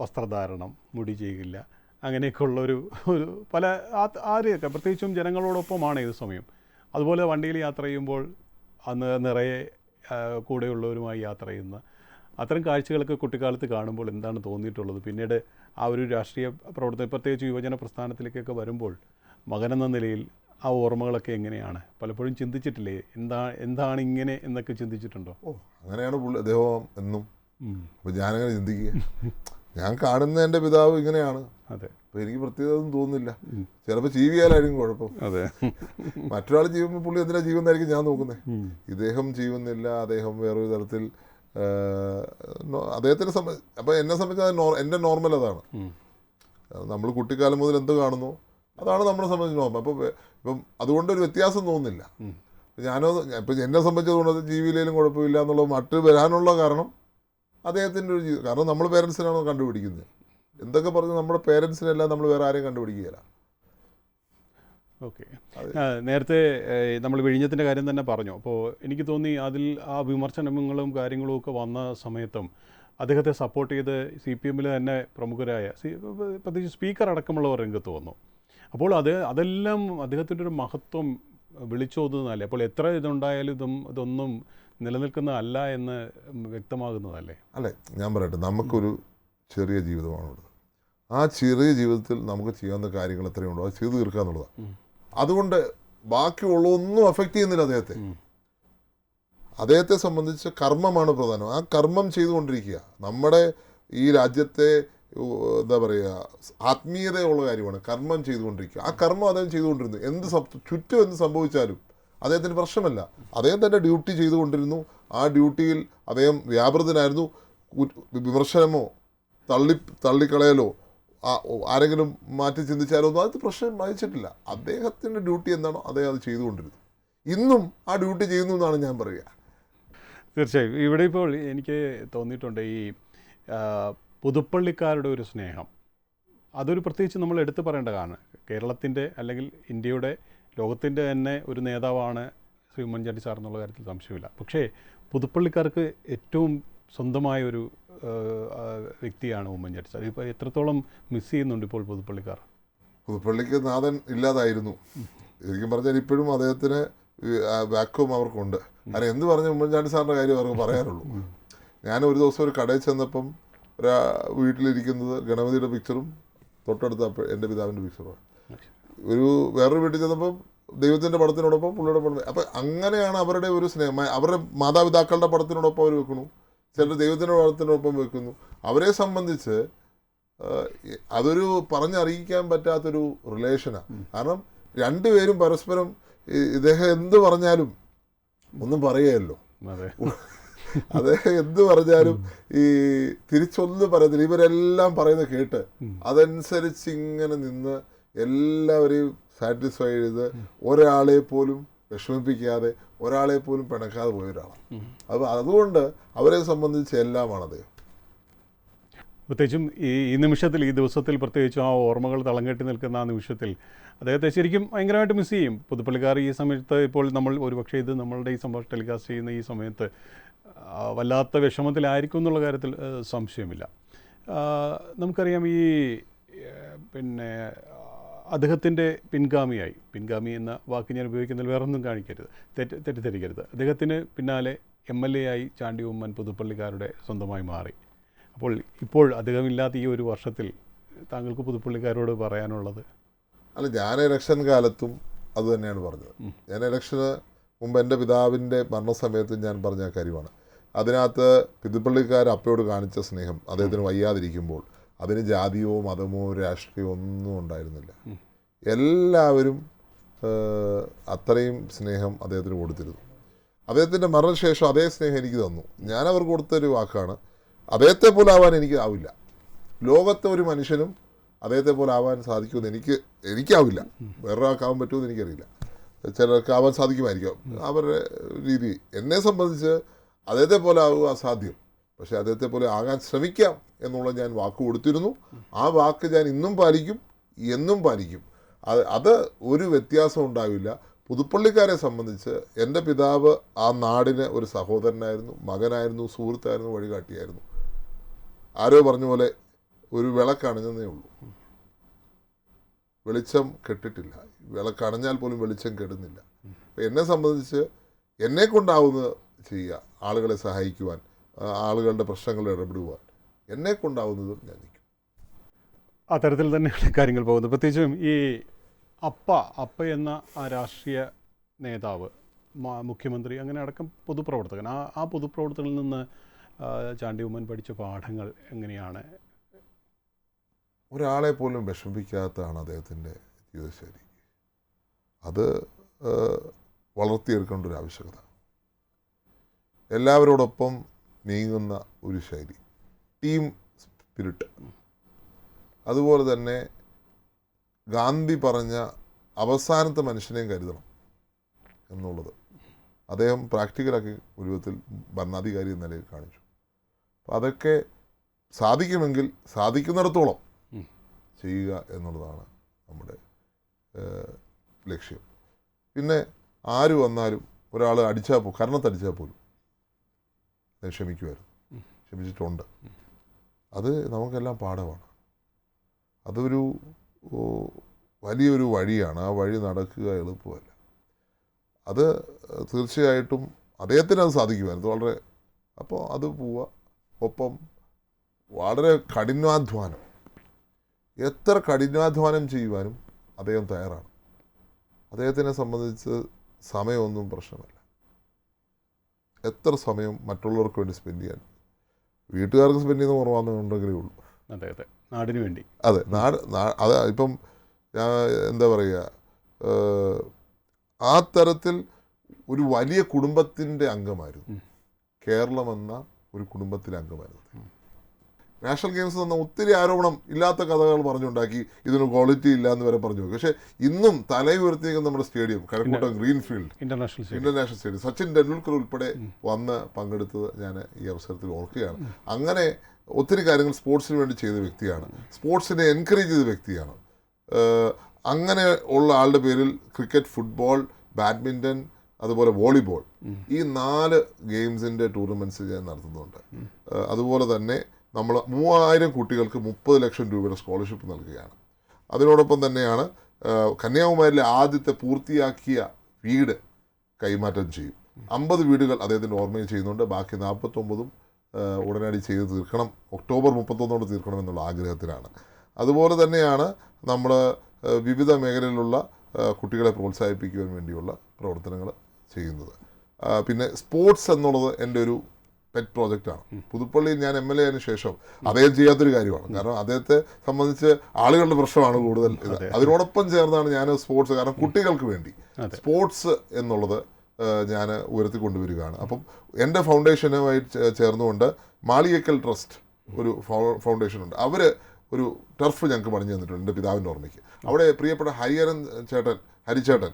വസ്ത്രധാരണം മുടി ചെയ്യില്ല അങ്ങനെയൊക്കെയുള്ള ഒരു ഒരു പല ആരെയൊക്കെ പ്രത്യേകിച്ചും ജനങ്ങളോടൊപ്പമാണ് ഏത് സമയം. അതുപോലെ വണ്ടിയിൽ യാത്ര ചെയ്യുമ്പോൾ അന്ന് നിറയെ കൂടെയുള്ളവരുമായി യാത്ര ചെയ്യുന്ന അത്തരം കാഴ്ചകളൊക്കെ കുട്ടിക്കാലത്ത് കാണുമ്പോൾ എന്താണ് തോന്നിയിട്ടുള്ളത്? പിന്നീട് ആ ഒരു രാഷ്ട്രീയ പ്രവർത്തനം പ്രത്യേകിച്ച് യുവജന പ്രസ്ഥാനത്തിലേക്കൊക്കെ വരുമ്പോൾ മകനെന്ന നിലയിൽ ആ ഓർമ്മകളൊക്കെ എങ്ങനെയാണ്? പലപ്പോഴും ചിന്തിച്ചിട്ടില്ലേ? എന്താ എന്താണ് ഇങ്ങനെ എന്നൊക്കെ ചിന്തിച്ചിട്ടുണ്ടോ? ഓ അങ്ങനെയാണ് പുള്ളി അദ്ദേഹം എന്നും അപ്പോൾ ഞാനങ്ങനെ ചിന്തിക്കുക. ഞാൻ കാണുന്ന എന്റെ പിതാവ് ഇങ്ങനെയാണ്. അതെ. അപ്പോൾ എനിക്ക് പ്രത്യേകത ഒന്നും തോന്നുന്നില്ല. ചിലപ്പോൾ ജീവിയാലായിരിക്കും കുഴപ്പം. അതെ. മറ്റൊരാൾ ചെയ്യുമ്പോൾ പുള്ളി എന്തിനാ ജീവുന്നതായിരിക്കും ഞാൻ നോക്കുന്നത് ഇദ്ദേഹം ജീവുന്നില്ല അദ്ദേഹം വേറൊരു തരത്തിൽ അദ്ദേഹത്തിനെ സംബന്ധിച്ച് അപ്പോൾ എന്നെ സംബന്ധിച്ച് അത് എന്റെ നോർമൽ അതാണ്. നമ്മൾ കുട്ടിക്കാലം മുതൽ എന്ത് കാണുന്നു അതാണ് നമ്മളെ സംബന്ധിച്ച് നോർമൽ. അപ്പോൾ ഇപ്പം അതുകൊണ്ടൊരു വ്യത്യാസം തോന്നുന്നില്ല. ഞാനോ ഇപ്പം എന്നെ സംബന്ധിച്ചതുകൊണ്ട് ജീവിയിലേലും കുഴപ്പമില്ല എന്നുള്ളത് മറ്റു വരാനുള്ള കാരണം അദ്ദേഹത്തിന്റെ ഒരു ജീവിതം. കാരണം നമ്മൾ പേരൻസിനാണോ കണ്ടുപിടിക്കുന്നത്? എന്തൊക്കെ പറഞ്ഞു നമ്മുടെ പേരൻസിനെല്ലാം നമ്മൾ വേറെ ആരെയും കണ്ടുപിടിക്കുകയില്ല. ഓക്കെ. നേരത്തെ നമ്മൾ വിഴിഞ്ഞത്തിന്റെ കാര്യം തന്നെ പറഞ്ഞു. അപ്പോൾ എനിക്ക് തോന്നി അതിൽ ആ വിമർശനങ്ങളും കാര്യങ്ങളും ഒക്കെ വന്ന സമയത്തും അദ്ദേഹത്തെ സപ്പോർട്ട് ചെയ്ത് സി പി എമ്മിൽ തന്നെ പ്രമുഖരായ സി പ്രത്യേകിച്ച് സ്പീക്കർ അടക്കമുള്ളവർ രംഗത്ത് വന്നു. അപ്പോൾ അത് അതെല്ലാം അദ്ദേഹത്തിന്റെ ഒരു മഹത്വം വിളിച്ചോതുന്നതല്ലേ? അപ്പോൾ എത്ര ഇതുണ്ടായാലും ഇതും ഇതൊന്നും നിലനിൽക്കുന്നതല്ല എന്ന് വ്യക്തമാകുന്നതല്ലേ? അല്ലേ? ഞാൻ പറയട്ടെ നമുക്കൊരു ചെറിയ ജീവിതമാണുള്ളത് ആ ചെറിയ ജീവിതത്തിൽ നമുക്ക് ചെയ്യാവുന്ന കാര്യങ്ങൾ എത്രയുണ്ടോ അത് ചെയ്തു തീർക്കുക എന്നുള്ളതാണ്. അതുകൊണ്ട് ബാക്കിയുള്ള ഒന്നും അഫക്റ്റ് ചെയ്യുന്നില്ല അദ്ദേഹത്തെ. അദ്ദേഹത്തെ സംബന്ധിച്ച് കർമ്മമാണ് പ്രധാനം. ആ കർമ്മം ചെയ്തുകൊണ്ടിരിക്കുക. നമ്മുടെ ഈ രാജ്യത്തെ എന്താ പറയുക ആത്മീയതയുള്ള കാര്യമാണ് കർമ്മം ചെയ്തുകൊണ്ടിരിക്കുക. ആ കർമ്മം അദ്ദേഹം ചെയ്തുകൊണ്ടിരുന്നു. എന്ത് ചുറ്റും എന്ത് സംഭവിച്ചാലും അദ്ദേഹത്തിന് പ്രശ്നമല്ല. അദ്ദേഹം തന്റെ ഡ്യൂട്ടി ചെയ്തുകൊണ്ടിരുന്നു. ആ ഡ്യൂട്ടിയിൽ അദ്ദേഹം വ്യാപൃതനായിരുന്നു. വിമർശനമോ തള്ളി തള്ളിക്കളയലോ ആരെങ്കിലും മാറ്റി ചിന്തിച്ചാലോ ഒന്നും അത് പ്രശ്നം വഹിച്ചിട്ടില്ല അദ്ദേഹത്തിന്റെ ഡ്യൂട്ടി എന്താണോ അദ്ദേഹം അത് ചെയ്തുകൊണ്ടിരുന്നു. ഇന്നും ആ ഡ്യൂട്ടി ചെയ്യുന്നു എന്നാണ് ഞാൻ പറയുക. തീർച്ചയായും. ഇവിടെ ഇപ്പോൾ എനിക്ക് തോന്നിയിട്ടുണ്ട് ഈ പുതുപ്പള്ളിക്കാരുടെ ഒരു സ്നേഹം. അതൊരു പ്രത്യേകിച്ച് നമ്മൾ എടുത്തു പറയേണ്ടതാണ്. കേരളത്തിന്റെ അല്ലെങ്കിൽ ഇന്ത്യയുടെ ലോകത്തിന്റെ തന്നെ ഒരു നേതാവാണ് ശ്രീ ഉമ്മൻചാണ്ടി സാർ എന്നുള്ള കാര്യത്തിൽ സംശയമില്ല. പക്ഷേ പുതുപ്പള്ളിക്കാർക്ക് ഏറ്റവും സ്വന്തമായ ഒരു വ്യക്തിയാണ് ഉമ്മൻചാണ്ടി സാർ. ഇപ്പോൾ എത്രത്തോളം മിസ് ചെയ്യുന്നുണ്ട് ഇപ്പോൾ പുതുപ്പള്ളിക്കാർ? പുതുപ്പള്ളിക്ക് നാഥൻ ഇല്ലാതായിരുന്നു. ശരിക്കും പറഞ്ഞാൽ ഇപ്പോഴും അദ്ദേഹത്തിന് വാക്വം അവർക്കുണ്ട്. കാരണം എന്ത് പറഞ്ഞ ഉമ്മൻചാണ്ടി സാറിന്റെ കാര്യം അവർക്ക് പറയാനുള്ളൂ. ഞാൻ ഒരു ദിവസം ഒരു കടയിൽ ചെന്നപ്പം ഒരാ വീട്ടിലിരിക്കുന്നത് ഗണപതിയുടെ പിക്ചറും തൊട്ടടുത്ത എന്റെ പിതാവിന്റെ പിക്ചറുമാണ് ഒരു വേറൊരു വീട്ടിൽ ചെന്നപ്പോൾ ദൈവത്തിന്റെ പടത്തിനോടൊപ്പം പുള്ളിയുടെ പടം. അപ്പം അങ്ങനെയാണ് അവരുടെ ഒരു സ്നേഹം. അവരുടെ മാതാപിതാക്കളുടെ പടത്തിനോടൊപ്പം അവർ വെക്കുന്നു. ചിലർ ദൈവത്തിന്റെ പടത്തിനോടൊപ്പം വെക്കുന്നു. അവരെ സംബന്ധിച്ച് അതൊരു പറഞ്ഞറിയിക്കാൻ പറ്റാത്തൊരു റിലേഷനാണ് കാരണം രണ്ടുപേരും പരസ്പരം ഇദ്ദേഹം എന്ത് പറഞ്ഞാലും ഒന്നും പറയുകയല്ലോ. അദ്ദേഹം എന്ത് പറഞ്ഞാലും ഈ തിരിച്ചൊന്നും പറയത്തില്ല. ഇവരെല്ലാം പറയുന്നത് കേട്ട് അതനുസരിച്ച് ഇങ്ങനെ നിന്ന് എല്ലാവരെയും സാറ്റിസ്ഫൈ ചെയ്ത് ഒരാളെ പോലും വിഷമിപ്പിക്കാതെ ഒരാളെ പോലും പിണക്കാതെ പോയ ഒരാളാണ് അപ്പോൾ അതുകൊണ്ട് അവരെ സംബന്ധിച്ച് എല്ലാമാണ് അദ്ദേഹം പ്രത്യേകിച്ചും ഈ ഈ നിമിഷത്തിൽ ഈ ദിവസത്തിൽ പ്രത്യേകിച്ചും ആ ഓർമ്മകൾ തളം കെട്ടി നിൽക്കുന്ന ആ നിമിഷത്തിൽ അദ്ദേഹത്തെ ശരിക്കും ഭയങ്കരമായിട്ട് മിസ് ചെയ്യും. പുതുപ്പള്ളിക്കാർ ഈ സമയത്ത് ഇപ്പോൾ നമ്മൾ ഒരുപക്ഷെ ഇത് നമ്മളുടെ ഈ സംഭവം ടെലികാസ്റ്റ് ചെയ്യുന്ന ഈ സമയത്ത് വല്ലാത്ത വിഷമത്തിലായിരിക്കും എന്നുള്ള കാര്യത്തിൽ സംശയമില്ല. നമുക്കറിയാം ഈ പിന്നെ അദ്ദേഹത്തിന്റെ പിൻഗാമിയായി. പിൻഗാമി എന്ന വാക്ക് ഞാൻ ഉപയോഗിക്കുന്നതിൽ വേറൊന്നും കാണിക്കരുത്. തെറ്റ് തെറ്റിദ്ധരിക്കരുത്. അദ്ദേഹത്തിന് പിന്നാലെ എം എൽ എ ആയി ചാണ്ടി ഉമ്മൻ പുതുപ്പള്ളിക്കാരുടെ സ്വന്തമായി മാറി. അപ്പോൾ ഇപ്പോൾ അദ്ദേഹമില്ലാത്ത ഈ ഒരു വർഷത്തിൽ താങ്കൾക്ക് പുതുപ്പള്ളിക്കാരോട് പറയാനുള്ളത്? അല്ല ഞാൻ ഇലക്ഷൻ കാലത്തും അത് തന്നെയാണ് പറഞ്ഞത്. ഞാൻ ഇലക്ഷന് മുമ്പ് എന്റെ പിതാവിന്റെ മരണസമയത്തും ഞാൻ പറഞ്ഞ കാര്യമാണ്. അതിനകത്ത് പുതുപ്പള്ളിക്കാർ അപ്പയോട് കാണിച്ച സ്നേഹം അദ്ദേഹത്തിന് വയ്യാതിരിക്കുമ്പോൾ അതിന് ജാതിയോ മതമോ രാഷ്ട്രീയമോ ഒന്നും ഉണ്ടായിരുന്നില്ല. എല്ലാവരും അത്രയും സ്നേഹം അദ്ദേഹത്തിന് കൊടുത്തിരുന്നു. അദ്ദേഹത്തിന്റെ മരണശേഷം അതേ സ്നേഹം എനിക്ക് തന്നു. ഞാൻ അവർക്ക് കൊടുത്തൊരു വാക്കാണ് അദ്ദേഹത്തെ പോലെ ആവാൻ എനിക്ക് ആവില്ല. ലോകത്തെ ഒരു മനുഷ്യനും അദ്ദേഹത്തെ പോലെ ആവാൻ സാധിക്കുമെന്ന് എനിക്ക് എനിക്കാവില്ല. വേറൊരാൾക്കാവാൻ പറ്റുമെന്ന് എനിക്കറിയില്ല. ചിലർക്ക് ആവാൻ സാധിക്കുമായിരിക്കും. അവരുടെ രീതി എന്നെ സംബന്ധിച്ച് അദ്ദേഹത്തെ പോലെ ആവുക അസാധ്യം. പക്ഷേ അദ്ദേഹത്തെ പോലെ ആകാൻ ശ്രമിക്കാം എന്നുള്ള ഞാൻ വാക്ക് കൊടുത്തിരുന്നു. ആ വാക്ക് ഞാൻ ഇന്നും പാലിക്കും എന്നും പാലിക്കും. അത് അത് ഒരു വ്യത്യാസം ഉണ്ടാവില്ല. പുതുപ്പള്ളിക്കാരെ സംബന്ധിച്ച് എന്റെ പിതാവ് ആ നാടിന് ഒരു സഹോദരനായിരുന്നു മകനായിരുന്നു സുഹൃത്തായിരുന്നു വഴികാട്ടിയായിരുന്നു. ആരോ പറഞ്ഞ പോലെ ഒരു വിളക്കണഞ്ഞതേ ഉള്ളൂ. വെളിച്ചം കെട്ടിട്ടില്ല. വിളക്കണഞ്ഞാൽ പോലും വെളിച്ചം കെടുന്നില്ല. എന്നെ സംബന്ധിച്ച് എന്നെ കൊണ്ടാവുന്നത് ചെയ്യുക ആളുകളെ സഹായിക്കുവാൻ ആളുകളുടെ പ്രശ്നങ്ങളിൽ ഇടപെടുവാൻ. എന്നെ കൊണ്ടാവുന്നതും ഞാൻ നിൽക്കും. അത്തരത്തിൽ തന്നെയാണ് കാര്യങ്ങൾ പോകുന്നത്. പ്രത്യേകിച്ചും ഈ അപ്പ അപ്പ എന്ന ആ രാഷ്ട്രീയ നേതാവ് മുഖ്യമന്ത്രി അങ്ങനെ അടക്കം പൊതുപ്രവർത്തകൻ. ആ ആ പൊതുപ്രവർത്തകരിൽ നിന്ന് ചാണ്ടി ഉമ്മൻ പഠിച്ച പാഠങ്ങൾ എങ്ങനെയാണ്? ഒരാളെ പോലും വിഷമിപ്പിക്കാത്തതാണ് അദ്ദേഹത്തിന്റെ ജീവിതശൈലി. അത് വളർത്തിയെടുക്കേണ്ട ഒരു ആവശ്യകത. എല്ലാവരോടൊപ്പം നീങ്ങുന്ന ഒരു ശൈലി. ടീം സ്പിരിറ്റ് അതുപോലെ തന്നെ ഗാന്ധി പറഞ്ഞ അവസാനത്തെ മനുഷ്യനെയും കരുതണം എന്നുള്ളത്. അദ്ദേഹം പ്രാക്ടിക്കലാക്കി ഒരു വിധത്തിൽ ഭരണാധികാരി എന്ന നിലയിൽ കാണിച്ചു. അപ്പം അതൊക്കെ സാധിക്കുമെങ്കിൽ സാധിക്കുന്നിടത്തോളം. ചെയ്യുക എന്നുള്ളതാണ് നമ്മുടെ ലക്ഷ്യം. പിന്നെ ആര് വന്നാലും ഒരാൾ അടിച്ചാൽ പോ കരണത്തടിച്ചാൽ പോലും ക്ഷമിക്കുമായിരുന്നു ക്ഷമിച്ചിട്ടുണ്ട്. അത് നമുക്കെല്ലാം പാഠമാണ്. അതൊരു വലിയൊരു വഴിയാണ്. ആ വഴി നടക്കുക എളുപ്പമല്ല. അത് തീർച്ചയായിട്ടും അദ്ദേഹത്തിന് അത് സാധിക്കുമായിരുന്നു. വളരെ അപ്പോൾ അത് പോവുക ഒപ്പം വളരെ കഠിനാധ്വാനം. എത്ര കഠിനാധ്വാനം ചെയ്യുവാനും അദ്ദേഹം തയ്യാറാണ്. അദ്ദേഹത്തിനെ സംബന്ധിച്ച് സമയമൊന്നും പ്രശ്നമല്ല. എത്ര സമയം മറ്റുള്ളവർക്ക് വേണ്ടി സ്പെൻഡ് ചെയ്യാൻ? വീട്ടുകാർക്ക് സ്പെൻഡ് ചെയ്യുന്ന കുറവാണെന്നുണ്ടെങ്കിലേ ഉള്ളൂ. അതെ അതെ. നാടിന് വേണ്ടി. അതെ നാട് അത് ഇപ്പം ഞാൻ എന്താ പറയുക ആ തരത്തിൽ ഒരു വലിയ കുടുംബത്തിന്റെ അംഗമായിരുന്നു. കേരളം എന്ന ഒരു കുടുംബത്തിലെ അംഗമായിരുന്നു. നാഷണൽ ഗെയിംസ് തന്ന ഒത്തിരി ആരോപണം ഇല്ലാത്ത കഥകൾ പറഞ്ഞുണ്ടാക്കി. ഇതിന് ക്വാളിറ്റി ഇല്ല എന്ന് വരെ പറഞ്ഞു പക്ഷേ ഇന്നും തലയുയർത്തിയേക്കുന്ന നമ്മുടെ stadium Kazhakkoottam greenfield international international stadium Sachin Tendulkar ഉൾപ്പെടെ വന്ന് പങ്കെടുത്തത് ഞാൻ ഈ അവസരത്തിൽ ഓർക്കുകയാണ്. അങ്ങനെ ഒത്തിരി കാര്യങ്ങൾ സ്പോർട്സിന് വേണ്ടി ചെയ്ത വ്യക്തിയാണ്. സ്പോർട്സിനെ എൻകറേജ് ചെയ്ത വ്യക്തിയാണ്. അങ്ങനെ ഉള്ള ആളുടെ പേരിൽ ക്രിക്കറ്റ് ഫുട്ബോൾ ബാഡ്മിന്റൺ അതുപോലെ വോളിബോൾ ഈ നാല് ഗെയിംസിന്റെ ടൂർണമെന്റ്സ് ഞാൻ നടത്തുന്നുണ്ട്. അതുപോലെ തന്നെ നമ്മൾ മൂവായിരം കുട്ടികൾക്ക് മുപ്പത് ലക്ഷം രൂപയുടെ സ്കോളർഷിപ്പ് നൽകുകയാണ്. അതിനോടൊപ്പം തന്നെയാണ് കന്യാകുമാരിയിലെ ആദ്യത്തെ പൂർത്തിയാക്കിയ വീട് കൈമാറ്റം ചെയ്യും. അമ്പത് വീടുകൾ അദ്ദേഹത്തിന്റെ ഓർമ്മയിൽ ചെയ്യുന്നുണ്ട്. ബാക്കി നാൽപ്പത്തൊമ്പതും ഉടനടി ചെയ്ത് തീർക്കണം. ഒക്ടോബർ മുപ്പത്തൊന്നോട് തീർക്കണം എന്നുള്ള ആഗ്രഹത്തിലാണ്. അതുപോലെ തന്നെയാണ് നമ്മൾ വിവിധ മേഖലയിലുള്ള കുട്ടികളെ പ്രോത്സാഹിപ്പിക്കുവാൻ വേണ്ടിയുള്ള പ്രവർത്തനങ്ങൾ ചെയ്യുന്നത്. പിന്നെ സ്പോർട്സ് എന്നുള്ളത് എന്റെ ഒരു പെറ്റ് പ്രോജക്റ്റാണ് പുതുപ്പള്ളിയിൽ ഞാൻ എം എൽ എ ആയതിനു ശേഷം അദ്ദേഹം ചെയ്യാത്തൊരു കാര്യമാണ്. കാരണം അദ്ദേഹത്തെ സംബന്ധിച്ച് ആളുകളുടെ പ്രശ്നമാണ് കൂടുതൽ ഇത്. അതിനോടൊപ്പം ചേർന്നാണ് ഞാൻ സ്പോർട്സ് കാരണം കുട്ടികൾക്ക് വേണ്ടി സ്പോർട്സ് എന്നുള്ളത് ഞാൻ ഉയർത്തി കൊണ്ടുവരികയാണ് അപ്പം എന്റെ ഫൗണ്ടേഷനുമായി ചേർന്നുകൊണ്ട് മാളിയക്കൽ ട്രസ്റ്റ് ഒരു ഫൗണ്ടേഷൻ ഉണ്ട് അവർ ഒരു ടർഫ് ഞങ്ങൾക്ക് പണിഞ്ഞു തന്നിട്ടുണ്ട് എന്റെ പിതാവിന്റെ ഓർമ്മയ്ക്ക്. അവിടെ പ്രിയപ്പെട്ട ഹരിഹരൻ ചേട്ടൻ ഹരിചേട്ടൻ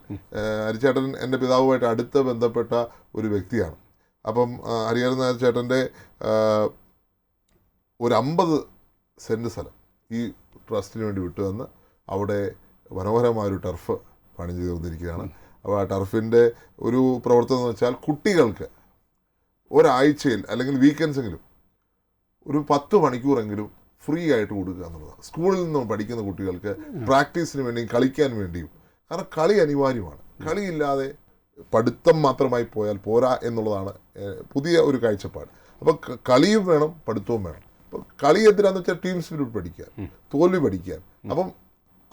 ഹരിചേട്ടൻ എന്റെ പിതാവുമായിട്ട് അടുത്ത് ബന്ധപ്പെട്ട ഒരു വ്യക്തിയാണ്. അപ്പം ഹരിഹരൻ നായർ ചേട്ടന്റെ ഒരു അമ്പത് സെന്റ് സ്ഥലം ഈ ട്രസ്റ്റിന് വേണ്ടി വിട്ടു തന്ന് അവിടെ മനോഹരമായൊരു ടർഫ് പണി തീർന്നിരിക്കുകയാണ് അപ്പോൾ ആ ടർഫിന്റെ ഒരു പ്രവർത്തനം എന്ന് വെച്ചാൽ കുട്ടികൾക്ക് ഒരാഴ്ചയിൽ അല്ലെങ്കിൽ വീക്കെൻഡ്സെങ്കിലും ഒരു പത്ത് മണിക്കൂറെങ്കിലും ഫ്രീ ആയിട്ട് കൊടുക്കുക എന്നുള്ളതാണ്. സ്കൂളിൽ നിന്നും പഠിക്കുന്ന കുട്ടികൾക്ക് പ്രാക്ടീസിന് വേണ്ടിയും കളിക്കാൻ വേണ്ടിയും. കാരണം കളി അനിവാര്യമാണ്. കളിയില്ലാതെ പഠിത്തം മാത്രമായി പോയാൽ പോരാ എന്നുള്ളതാണ് പുതിയ ഒരു കാഴ്ചപ്പാട്. അപ്പോൾ കളിയും വേണം പഠിത്തവും വേണം. അപ്പോൾ കളി എന്തിനാന്ന് വെച്ചാൽ ടീം സ്പിരിറ്റ് പഠിക്കാൻ തോൽവി പഠിക്കാൻ. അപ്പം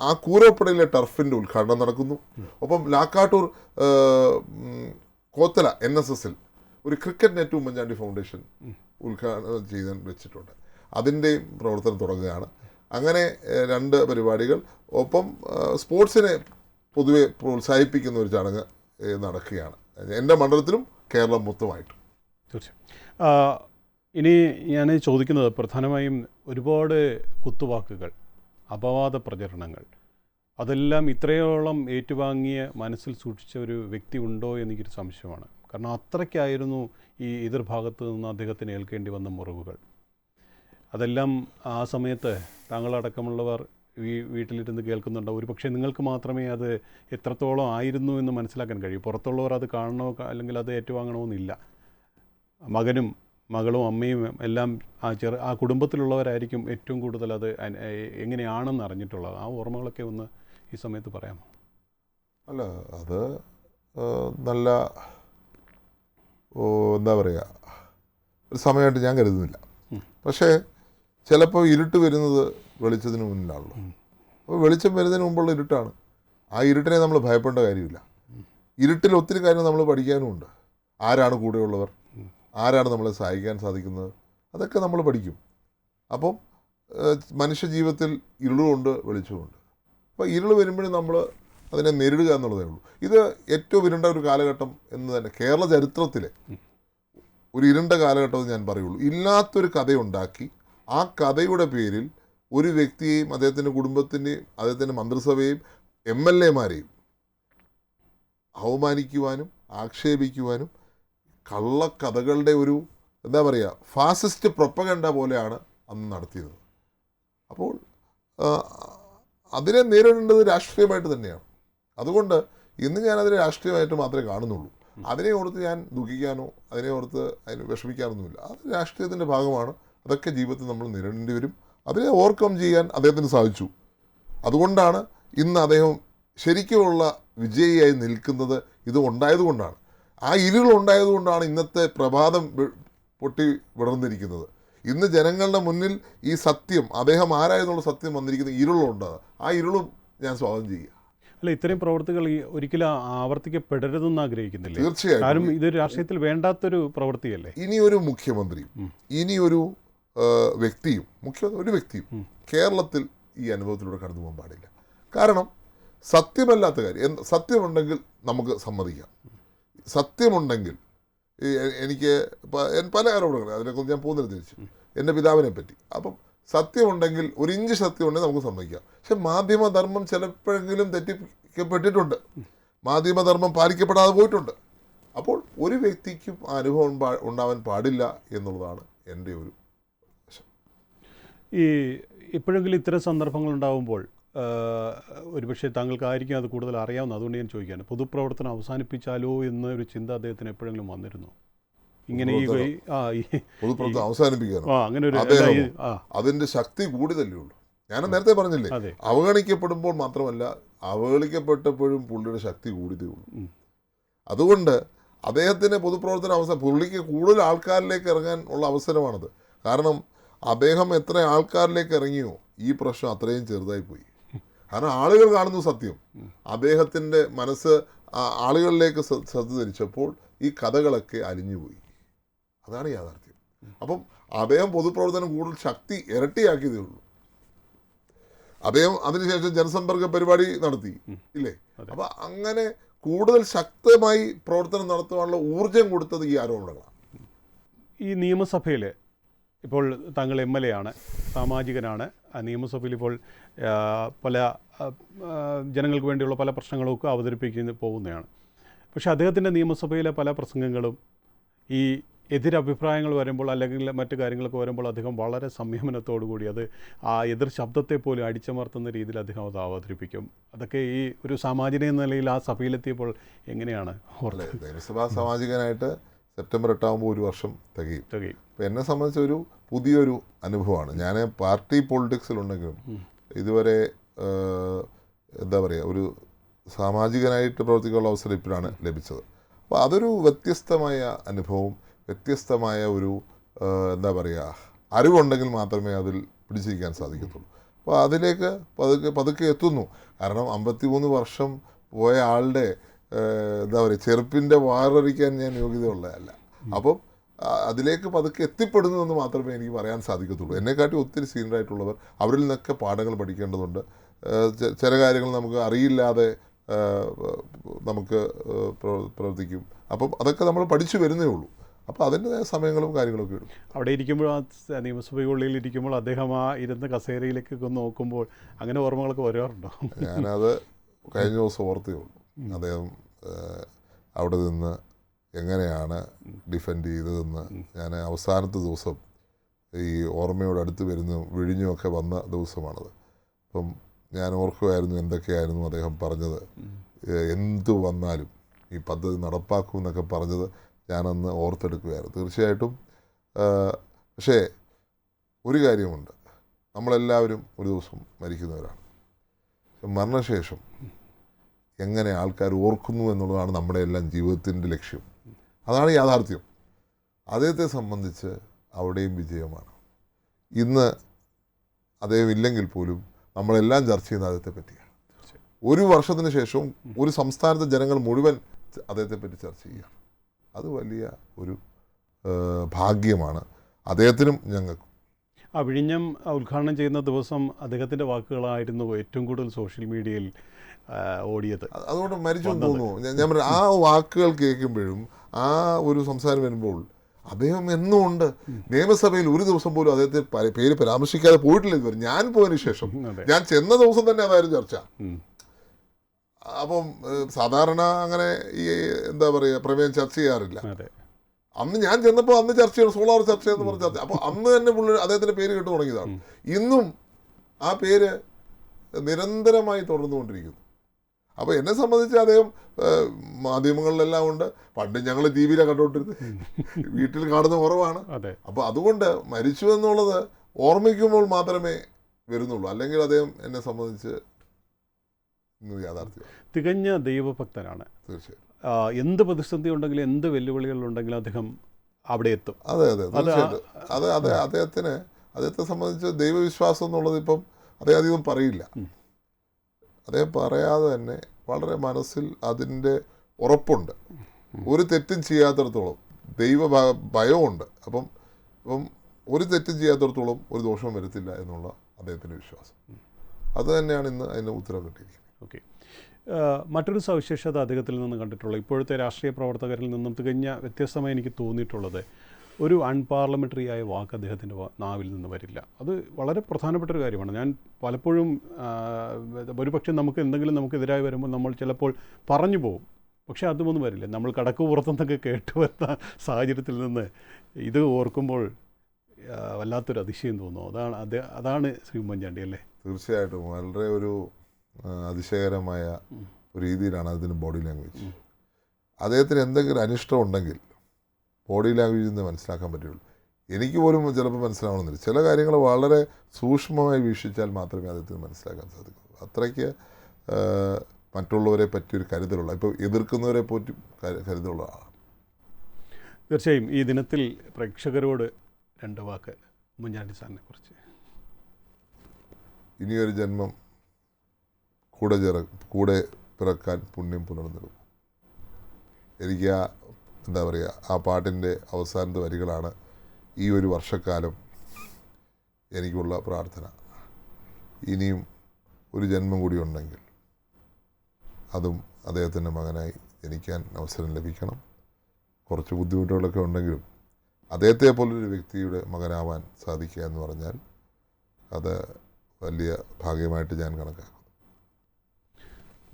ആ കൂരോപ്പടയിലെ ടർഫിന്റെ ഉദ്ഘാടനം നടക്കുന്നു. ഒപ്പം ലാക്കാട്ടൂർ കോത്തല എൻ എസ് എസിൽ ഒരു ക്രിക്കറ്റ് നെറ്റ് ഉമ്മൻചാണ്ടി ഫൗണ്ടേഷൻ ഉദ്ഘാടനം ചെയ്ത് വെച്ചിട്ടുണ്ട്. അതിന്റെയും പ്രവർത്തനം തുടങ്ങുകയാണ്. അങ്ങനെ രണ്ട് പരിപാടികൾ. ഒപ്പം സ്പോർട്സിനെ പൊതുവെ പ്രോത്സാഹിപ്പിക്കുന്ന ഒരു ചടങ്ങ് നടക്കുകയാണ്. എന്റെ മണ്ഡലത്തിലും കേരളം മൊത്തമായിട്ട്. തീർച്ചയായും. ഇനി ഞാൻ ചോദിക്കുന്നത് പ്രധാനമായും ഒരുപാട് കുത്തുവാക്കുകൾ അപവാദ പ്രചരണങ്ങൾ അതെല്ലാം ഇത്രയോളം ഏറ്റുവാങ്ങിയ മനസ്സിൽ സൂക്ഷിച്ച ഒരു വ്യക്തി ഉണ്ടോ എനിക്കൊരു സംശയമാണ്. കാരണം അത്രയ്ക്കായിരുന്നു ഈ എതിർഭാഗത്ത് നിന്ന് അദ്ദേഹത്തിന് ഏൽക്കേണ്ടി വന്ന മുറിവുകൾ. അതെല്ലാം ആ സമയത്ത് താങ്കളടക്കമുള്ളവർ ഈ വീട്ടിലിരുന്ന് കേൾക്കുന്നുണ്ടോ ഒരു പക്ഷേ നിങ്ങൾക്ക് മാത്രമേ അത് എത്രത്തോളം ആയിരുന്നു എന്ന് മനസ്സിലാക്കാൻ കഴിയൂ. പുറത്തുള്ളവർ അത് കാണണോ അല്ലെങ്കിൽ അത് ഏറ്റുവാങ്ങണമെന്നില്ല. മകനും മകളും അമ്മയും എല്ലാം ആ ചെറു ആ കുടുംബത്തിലുള്ളവരായിരിക്കും ഏറ്റവും കൂടുതൽ അത് എങ്ങനെയാണെന്ന് അറിഞ്ഞിട്ടുള്ളത്. ആ ഓർമ്മകളൊക്കെ ഒന്ന് ഈ സമയത്ത് പറയാമോ? അല്ല അത് നല്ല എന്താ പറയുക ഒരു സമയമായിട്ട് ഞാൻ കരുതുന്നില്ല. പക്ഷേ ചിലപ്പോൾ ഇരുട്ട് വരുന്നത് വെളിച്ചത്തിന് മുന്നിലാണല്ലോ. അപ്പോൾ വെളിച്ചം വരുന്നതിന് മുമ്പുള്ള ഇരുട്ടാണ്. ആ ഇരുട്ടിനെ നമ്മൾ ഭയപ്പെടേണ്ട കാര്യമില്ല. ഇരുട്ടിൽ ഒത്തിരി കാര്യം നമ്മൾ പഠിക്കാനുമുണ്ട് ആരാണ് കൂടെയുള്ളവർ? ആരാണ് നമ്മളെ സഹായിക്കാൻ സാധിക്കുന്നത്? അതൊക്കെ നമ്മൾ പഠിക്കും. അപ്പം മനുഷ്യജീവിതത്തിൽ മനുഷ്യ ജീവിതത്തിൽ ഇരുളുമുണ്ട് വെളിച്ചമുണ്ട്. അപ്പോൾ ഇരുൾ വരുമ്പോഴും നമ്മൾ അതിനെ നേരിടുക എന്നുള്ളതേ ഉള്ളൂ. ഇത് ഏറ്റവും ഇരുണ്ട ഒരു കാലഘട്ടം എന്ന് തന്നെ കേരള ചരിത്രത്തിലെ ഒരു ഇരുണ്ട കാലഘട്ടം ഞാൻ പറയുള്ളൂ. ഇല്ലാത്തൊരു കഥയുണ്ടാക്കി ആ കഥയുടെ പേരിൽ ഒരു വ്യക്തിയെയും അദ്ദേഹത്തിന്റെ കുടുംബത്തിന്റെയും അദ്ദേഹത്തിന്റെ മന്ത്രിസഭയെയും എം എൽ എമാരെയും അവമാനിക്കുവാനും ആക്ഷേപിക്കുവാനും കള്ളക്കഥകളുടെ ഒരു എന്താ പറയുക ഫാസിസ്റ്റ് പ്രൊപ്പഗണ്ട പോലെയാണ് അന്ന് നടത്തിയത്. അപ്പോൾ അതിനെ നേരിടേണ്ടത് രാഷ്ട്രീയമായിട്ട് തന്നെയാണ്. അതുകൊണ്ട് ഇന്ന് ഞാനതിനെ രാഷ്ട്രീയമായിട്ട് മാത്രമേ കാണുന്നുള്ളൂ. അതിനെ ഓർത്ത് ഞാൻ ദുഃഖിക്കാനോ അതിനെ ഓർത്ത് അതിന് വിഷമിക്കാനൊന്നുമില്ല അത് രാഷ്ട്രീയത്തിന്റെ ഭാഗമാണ്. അതൊക്കെ ജീവിതത്തിൽ നമ്മൾ നേരിടേണ്ടി വരും. അതിനെ ഓവർകം ചെയ്യാൻ അദ്ദേഹത്തിന് സാധിച്ചു. അതുകൊണ്ടാണ് ഇന്ന് അദ്ദേഹം ശരിക്കുമുള്ള വിജയിയായി നിൽക്കുന്നത് ഇത് ഉണ്ടായതുകൊണ്ടാണ്. ആ ഇരുൾ ഉണ്ടായതുകൊണ്ടാണ് ഇന്നത്തെ പ്രഭാതം പൊട്ടി വിടർന്നിരിക്കുന്നത്. ഇന്ന് ജനങ്ങളുടെ മുന്നിൽ ഈ സത്യം അദ്ദേഹം ആരായെന്നുള്ള സത്യം വന്നിരിക്കുന്ന ഇരുളുണ്ട്. ആ ഇരുളും ഞാൻ സ്വാഗതം ചെയ്യുക. അല്ല ഇത്രയും പ്രവൃത്തികൾ ഒരിക്കലും ആവർത്തിക്കപ്പെടരുതെന്ന് ആഗ്രഹിക്കുന്നില്ല? തീർച്ചയായും കാരണം ഇത് രാഷ്ട്രീയത്തിൽ വേണ്ടാത്തൊരു പ്രവൃത്തിയല്ലേ? ഇനി ഒരു ഇനിയൊരു ഇനി ഒരു ആ, വ്യക്തിയും മുഖ്യ ഒരു വ്യക്തിയും കേരളത്തിൽ ഈ അനുഭവത്തിലൂടെ കടന്നു പോകാൻ പാടില്ല. കാരണം സത്യമല്ലാത്ത കാര്യം എന്ത് സത്യമുണ്ടെങ്കിൽ നമുക്ക് സമ്മതിക്കാം. സത്യമുണ്ടെങ്കിൽ എനിക്ക് പല ആരോപണങ്ങൾ അതിനെക്കുറിച്ച് ഞാൻ പോകുന്നില്ല തിരിച്ചു എന്റെ പിതാവിനെ പറ്റി അപ്പം സത്യമുണ്ടെങ്കിൽ ഒരു ഇഞ്ച് സത്യമുണ്ടെങ്കിൽ നമുക്ക് സമ്മതിക്കാം. പക്ഷെ മാധ്യമധർമ്മം ചിലപ്പോഴെങ്കിലും തെറ്റിക്കപ്പെട്ടിട്ടുണ്ട്. മാധ്യമധർമ്മം പാലിക്കപ്പെടാതെ പോയിട്ടുണ്ട്. അപ്പോൾ ഒരു വ്യക്തിക്കും അനുഭവം ഉണ്ടാവാൻ പാടില്ല എന്നുള്ളതാണ് എന്റെ ഒരു ഈ എപ്പോഴെങ്കിലും ഇത്തരം സന്ദർഭങ്ങൾ ഉണ്ടാകുമ്പോൾ ആ, ഒരുപക്ഷെ താങ്കൾക്കായിരിക്കും അത് കൂടുതൽ അറിയാവുന്ന അതുകൊണ്ട് ഞാൻ ചോദിക്കുകയാണ് പൊതുപ്രവർത്തനം അവസാനിപ്പിച്ചാലോ എന്നൊരു ചിന്ത അദ്ദേഹത്തിന് എപ്പോഴെങ്കിലും വന്നിരുന്നു? ഇങ്ങനെ ഈ ആ പൊതുപ്രവർത്തനം അവസാനിപ്പിക്കാനോ? ആ അങ്ങനെ ഒരു അതിന്റെ അതിന്റെ ശക്തി കൂടിയതല്ലേ ഉള്ളൂ? ഞാൻ നേരത്തെ പറഞ്ഞില്ലേ അവഗണിക്കപ്പെടുമ്പോൾ മാത്രമല്ല അവഗണിക്കപ്പെട്ടപ്പോഴും പുള്ളിയുടെ ശക്തി കൂടിയതേ ഉള്ളൂ. അതുകൊണ്ട് അദ്ദേഹത്തിന് പൊതുപ്രവർത്തന അവസരം പുള്ളിക്ക് കൂടുതൽ ആൾക്കാരിലേക്ക് ഇറങ്ങാൻ ഉള്ള അവസരമാണത്. കാരണം അദ്ദേഹം എത്ര ആൾക്കാരിലേക്ക് ഇറങ്ങിയോ? ഈ പ്രശ്നം അത്രയും ചെറുതായി പോയി. കാരണം ആളുകൾ കാണുന്നു സത്യം. അദ്ദേഹത്തിന്റെ മനസ്സ് ആളുകളിലേക്ക് ശ്ര- ശ്രദ്ധ തിരിച്ചപ്പോൾ ഈ കഥകളൊക്കെ അലിഞ്ഞുപോയി അതാണ് യാഥാർത്ഥ്യം. അപ്പം അദ്ദേഹം പൊതുപ്രവർത്തനം കൂടുതൽ ശക്തി ഇരട്ടിയാക്കിയതേ ഉള്ളൂ. അദ്ദേഹം അതിനുശേഷം ജനസമ്പർക്ക പരിപാടി നടത്തി ഇല്ലേ? അപ്പം അപ്പൊ അങ്ങനെ കൂടുതൽ ശക്തമായി പ്രവർത്തനം നടത്തുവാനുള്ള ഊർജം കൊടുത്തത് ഈ ആരോപണങ്ങളാണ്. ഈ നിയമസഭയിൽ ഇപ്പോൾ താങ്കൾ എം എൽ എ ആണ് സാമാജികനാണ്. നിയമസഭയിൽ ഇപ്പോൾ പല ജനങ്ങൾക്ക് വേണ്ടിയുള്ള പല പ്രശ്നങ്ങളൊക്കെ അവതരിപ്പിക്കുന്ന പോകുന്നതാണ് പക്ഷേ അദ്ദേഹത്തിന്റെ നിയമസഭയിലെ പല പ്രസംഗങ്ങളും ഈ എതിരഭിപ്രായങ്ങൾ വരുമ്പോൾ അല്ലെങ്കിൽ മറ്റു കാര്യങ്ങളൊക്കെ വരുമ്പോൾ അദ്ദേഹം വളരെ സംയമനത്തോടു കൂടി അത് ആ എതിർ ശബ്ദത്തെ പോലും അടിച്ചമർത്തുന്ന രീതിയിൽ അദ്ദേഹം അത് അവതരിപ്പിക്കും. അതൊക്കെ ഈ ഒരു സാമാജിക നിലയിൽ ആ സഭയിലെത്തിയപ്പോൾ എങ്ങനെയാണ് നിയമസഭാ സാമാജികനായിട്ട് സെപ്റ്റംബർ എട്ടാകുമ്പോൾ ഒരു വർഷം തികയും. അപ്പോൾ എന്നെ സംബന്ധിച്ച് ഒരു പുതിയൊരു അനുഭവമാണ്. ഞാൻ പാർട്ടി പൊളിറ്റിക്സിലുണ്ടെങ്കിലും ഇതുവരെ എന്താ പറയുക ഒരു സാമാജികനായിട്ട് പ്രവർത്തിക്കാനുള്ള അവസരം ഇപ്പോഴാണ് ലഭിച്ചത്. അപ്പോൾ അതൊരു വ്യത്യസ്തമായ അനുഭവം വ്യത്യസ്തമായ ഒരു എന്താ പറയുക അറിവുണ്ടെങ്കിൽ മാത്രമേ അതിൽ പിടിച്ചിരിക്കാൻ സാധിക്കത്തുള്ളൂ. അപ്പോൾ അതിലേക്ക് പതുക്കെ പതുക്കെ എത്തുന്നു. കാരണം അമ്പത്തിമൂന്ന് വർഷം പോയ ആളുടെ എന്താ പറയുക ചെറുപ്പിന്റെ വാറൊരിക്കാൻ ഞാൻ യോഗ്യതയുള്ളതല്ല. അപ്പം അതിലേക്ക് പതുക്കെ എത്തിപ്പെടുന്നു എന്ന് മാത്രമേ എനിക്ക് പറയാൻ സാധിക്കത്തുള്ളൂ. എന്നെക്കാട്ടി ഒത്തിരി സീനിയറായിട്ടുള്ളവർ അവരിൽ നിന്നൊക്കെ പാഠങ്ങൾ പഠിക്കേണ്ടതുണ്ട്. ചില കാര്യങ്ങൾ നമുക്ക് അറിയില്ലാതെ നമുക്ക് പ്രവർത്തിക്കും. അപ്പം അതൊക്കെ നമ്മൾ പഠിച്ചു വരുന്നേ ഉള്ളൂ. അപ്പോൾ അതിന്റെതായ സമയങ്ങളും കാര്യങ്ങളൊക്കെ ഇടും അവിടെ ഇരിക്കുമ്പോൾ ആ നിയമസഭയ്ക്കുള്ളിൽ ഇരിക്കുമ്പോൾ അദ്ദേഹം ആ ഇരുന്ന് കസേരയിലേക്കൊക്കെ നോക്കുമ്പോൾ അങ്ങനെ ഓർമ്മകളൊക്കെ വരാറുണ്ടോ? ഞാനത് കഴിഞ്ഞ ദിവസം ഓർത്തേ ഉള്ളൂ. അദ്ദേഹം അവിടെ നിന്ന് എങ്ങനെയാണ് ഡിഫെൻഡ് ചെയ്തതെന്ന് ഞാൻ അവസാനത്തെ ദിവസം ഈ ഓർമ്മയോട് അടുത്ത് വരുന്ന വിഴിഞ്ഞുമൊക്കെ വന്ന ദിവസമാണത്. അപ്പം ഞാൻ ഓർക്കുമായിരുന്നു എന്തൊക്കെയായിരുന്നു അദ്ദേഹം പറഞ്ഞത്. എന്തു വന്നാലും ഈ പദ്ധതി നടപ്പാക്കും എന്നൊക്കെ പറഞ്ഞത് ഞാനന്ന് ഓർത്തെടുക്കുകയായിരുന്നു തീർച്ചയായിട്ടും പക്ഷേ ഒരു കാര്യമുണ്ട്. നമ്മളെല്ലാവരും ഒരു ദിവസം മരിക്കുന്നവരാണ്. മരണശേഷം എങ്ങനെ ആൾക്കാർ ഓർക്കുന്നു എന്നുള്ളതാണ് നമ്മുടെ എല്ലാം ജീവിതത്തിന്റെ ലക്ഷ്യം. അതാണ് യാഥാർത്ഥ്യം. അദ്ദേഹത്തെ സംബന്ധിച്ച് അവിടെയും വിജയമാണ്. ഇന്ന് അദ്ദേഹം ഇല്ലെങ്കിൽ പോലും നമ്മളെല്ലാം ചർച്ച ചെയ്യുന്ന അദ്ദേഹത്തെ പറ്റിയാണ്. ഒരു വർഷത്തിന് ശേഷവും ഒരു സംസ്ഥാനത്തെ ജനങ്ങൾ മുഴുവൻ അദ്ദേഹത്തെ പറ്റി ചർച്ച ചെയ്യുകയാണ്. അത് വലിയ ഒരു ഭാഗ്യമാണ് അദ്ദേഹത്തിനും ഞങ്ങൾക്കും. ആ വിഴിഞ്ഞം ഉദ്ഘാടനം ചെയ്യുന്ന ദിവസം അദ്ദേഹത്തിന്റെ വാക്കുകളായിരുന്നു ഏറ്റവും കൂടുതൽ സോഷ്യൽ മീഡിയയിൽ ഓടിയത്. അത് അതുകൊണ്ട് മരിച്ചു തോന്നുന്നു ഞാൻ- പറഞ്ഞു ആ വാക്കുകൾ കേൾക്കുമ്പോഴും ആ ഒരു സംസാരം വരുമ്പോൾ അദ്ദേഹം എന്നും ഉണ്ട്. നിയമസഭയിൽ ഒരു ദിവസം പോലും അദ്ദേഹത്തെ പേര് പരാമർശിക്കാതെ പോയിട്ടില്ല ഇതുവരെ. ഞാൻ പോയതിനു ശേഷം ഞാൻ ചെന്ന ദിവസം തന്നെ അതായിരുന്നു ചർച്ച. അപ്പം സാധാരണ അങ്ങനെ ഈ എന്താ പറയുക പ്രമേയം ചർച്ച ചെയ്യാറില്ല. അന്ന് ഞാൻ ചെന്നപ്പോൾ അന്ന് ചർച്ച ചെയ്യണം സോളാർ ചർച്ച എന്ന് പറഞ്ഞ ചർച്ച. അപ്പോൾ അന്ന് തന്നെ പുള്ളി അദ്ദേഹത്തിന്റെ പേര് കേട്ടു തുടങ്ങിയതാണ്. ഇന്നും ആ പേര് നിരന്തരമായി തുടർന്നുകൊണ്ടിരിക്കുന്നു. അപ്പോൾ എന്നെ സംബന്ധിച്ച് അദ്ദേഹം മാധ്യമങ്ങളിലെല്ലാം ഉണ്ട്. പണ്ട് ഞങ്ങൾ ടി വിയിലാണ് കണ്ടുകൊണ്ടിരുന്നത്. വീട്ടിൽ കാണുന്ന കുറവാണ്. അപ്പോൾ അതുകൊണ്ട് മരിച്ചു എന്നുള്ളത് ഓർമ്മിക്കുമ്പോൾ മാത്രമേ വരുന്നുള്ളൂ. അല്ലെങ്കിൽ അദ്ദേഹം എന്നെ സംബന്ധിച്ച് യാഥാർത്ഥ്യം തികഞ്ഞ ദൈവഭക്തനാണ്. തീർച്ചയായും. എന്ത് പ്രതിസന്ധി ഉണ്ടെങ്കിലും എന്ത് വെല്ലുവിളികളുണ്ടെങ്കിലും അദ്ദേഹം അവിടെ എത്തും. അതെ അതെ. തീർച്ചയായിട്ടും. അതെ അതെ അദ്ദേഹത്തിന് അദ്ദേഹത്തെ സംബന്ധിച്ച് ദൈവവിശ്വാസം എന്നുള്ളത് ഇപ്പം അദ്ദേഹം അധികം പറയില്ല. അദ്ദേഹം പറയാതെ തന്നെ വളരെ മനസ്സിൽ അതിന്റെ ഉറപ്പുണ്ട്. ഒരു തെറ്റും ചെയ്യാത്തടത്തോളം ദൈവ ഭയമുണ്ട് അപ്പം അപ്പം ഒരു തെറ്റും ചെയ്യാത്തടത്തോളം ഒരു ദോഷവും വരത്തില്ല എന്നുള്ള അദ്ദേഹത്തിന്റെ വിശ്വാസം. അത് തന്നെയാണ് ഇന്ന് അതിന് ഉത്തരം കിട്ടിയിരിക്കുന്നത്. ഓക്കെ. മറ്റൊരു സവിശേഷത അദ്ദേഹത്തിൽ നിന്ന് കണ്ടിട്ടുള്ളത് ഇപ്പോഴത്തെ രാഷ്ട്രീയ പ്രവർത്തകരിൽ നിന്നും തികഞ്ഞ വ്യത്യസ്തമായി എനിക്ക് തോന്നിയിട്ടുള്ളത് ഒരു അൺപാർലമെന്ററി ആയ വാക്ക് അദ്ദേഹത്തിന്റെ നാവിൽ നിന്ന് വരില്ല. അത് വളരെ പ്രധാനപ്പെട്ട ഒരു കാര്യമാണ്. ഞാൻ പലപ്പോഴും ഒരു ഒരുപക്ഷെ നമുക്ക് എന്തെങ്കിലും നമുക്കെതിരായി വരുമ്പോൾ നമ്മൾ ചിലപ്പോൾ പറഞ്ഞു പോകും. പക്ഷേ അതുമൊന്നും വരില്ല. നമ്മൾ കടക്ക് പുറത്തുനിന്നൊക്കെ കേട്ട് വരുന്ന സാഹചര്യത്തിൽ നിന്ന് ഇത് ഓർക്കുമ്പോൾ വല്ലാത്തൊരു അതിശയം തോന്നുന്നു. അതാണ് അത് അതാണ് ശ്രീ ഉമ്മൻചാണ്ടി അല്ലേ? തീർച്ചയായിട്ടും. വളരെ ഒരു അതിശയകരമായ രീതിയിലാണ് അതിന് ബോഡി ലാംഗ്വേജ്. അദ്ദേഹത്തിന് എന്തെങ്കിലും അനിഷ്ടം ഉണ്ടെങ്കിൽ ബോഡി ലാംഗ്വേജിൽ നിന്ന് മനസ്സിലാക്കാൻ പറ്റുള്ളൂ. എനിക്ക് പോലും ചിലപ്പോൾ മനസ്സിലാവണമെന്നില്ല. ചില കാര്യങ്ങൾ വളരെ സൂക്ഷ്മമായി വീക്ഷിച്ചാൽ മാത്രമേ അദ്ദേഹത്തിന് മനസ്സിലാക്കാൻ സാധിക്കൂ അത്രയ്ക്ക് മറ്റുള്ളവരെ പറ്റിയൊരു കരുതലുള്ള ഇപ്പോൾ എതിർക്കുന്നവരെ പറ്റി കരുതലുള്ള ആളാണ് തീർച്ചയായും ഈ ദിനത്തിൽ പ്രേക്ഷകരോട് രണ്ട് വാക്ക് ഉമ്മൻചാണ്ടി സാറിനെ കുറിച്ച്. ഇനിയൊരു ജന്മം കൂടെ ചേർ കൂടെ പിറക്കാൻ പുണ്യം പുനർന്നിടും എനിക്ക് ആ എന്താ പറയുക ആ പാട്ടിന്റെ അവസാനത്തെ വരികളാണ് ഈ ഒരു വർഷക്കാലം എനിക്കുള്ള പ്രാർത്ഥന. ഇനിയും ഒരു ജന്മം കൂടി ഉണ്ടെങ്കിൽ അതും അദ്ദേഹത്തിന്റെ മകനായി ജനിക്കാൻ അവസരം ലഭിക്കണം. കുറച്ച് ബുദ്ധിമുട്ടുകളൊക്കെ ഉണ്ടെങ്കിലും അദ്ദേഹത്തെ പോലൊരു വ്യക്തിയുടെ മകനാവാൻ സാധിക്കുക എന്ന് പറഞ്ഞാൽ അത് വലിയ ഭാഗ്യമായിട്ട് ഞാൻ കണക്കാക്കുന്നു.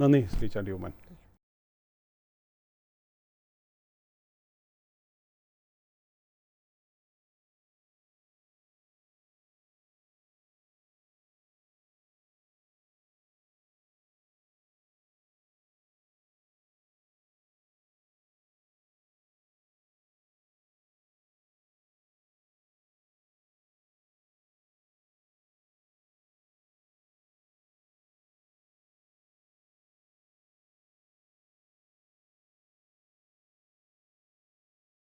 നന്ദി ശ്രീ ചാണ്ടി ഉമ്മൻ